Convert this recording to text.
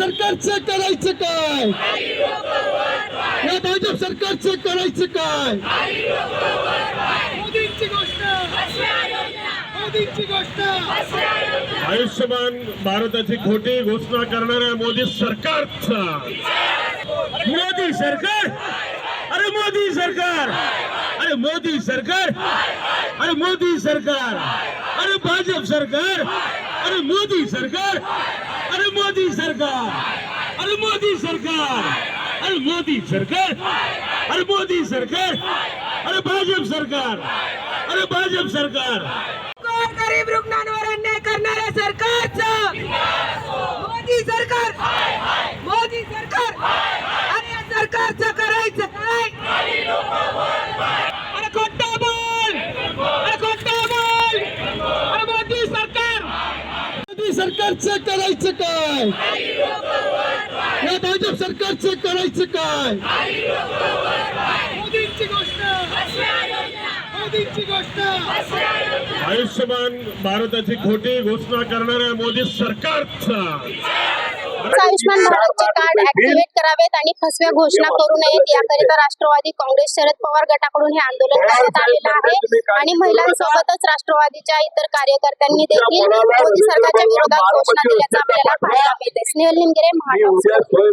सरकारचं करायचं काय? या भाजप सरकारचं करायचं काय? मोदींची गोष्ट. मोदींची गोष्ट. आयुष्यमान भारताची खोटी घोषणा करणाऱ्या मोदी सरकारचा. मोदी सरकार? अरे मोदी सरकार! अरे मोदी सरकार! अरे मोदी सरकार! अरे भाजप सरकार! अरे मोदी सरकार! अरे मोदी सरकार अरे मोदी सरकार अरे मोदी सरकार अरे मोदी सरकार अरे भाजप सरकार अरे भाजप सरकार गरीब रुग्णांवर अन्याय करणाऱ्या सरकारचं मोदी सरकार मोदी सरकार आणि या सरकारचं करायचं काय अरे खोटं बोल अरे खोटं बोल अरे मोदी सरकार मोदी सरकारचं करायचं काय? या भाजप सरकारचं करायचं काय? मोदींची गोष्ट मोदींची गोष्ट आयुष्यमान भारताची खोटी घोषणा करणाऱ्या मोदी सरकारचा. आयुष्यमान भारतचे कार्ड ऍक्टिव्हेट करावेत आणि फसव्या घोषणा करू नयेत. याकरिता राष्ट्रवादी काँग्रेस शरद पवार गटाकडून हे आंदोलन करण्यात आलेलं आहे. आणि महिलांसोबतच राष्ट्रवादीच्या इतर कार्यकर्त्यांनी देखील मोदी सरकारच्या विरोधात घोषणा दिल्याचं आपल्याला पाहायला मिळते. स्नेहल निमगिरे महाराष्ट्र.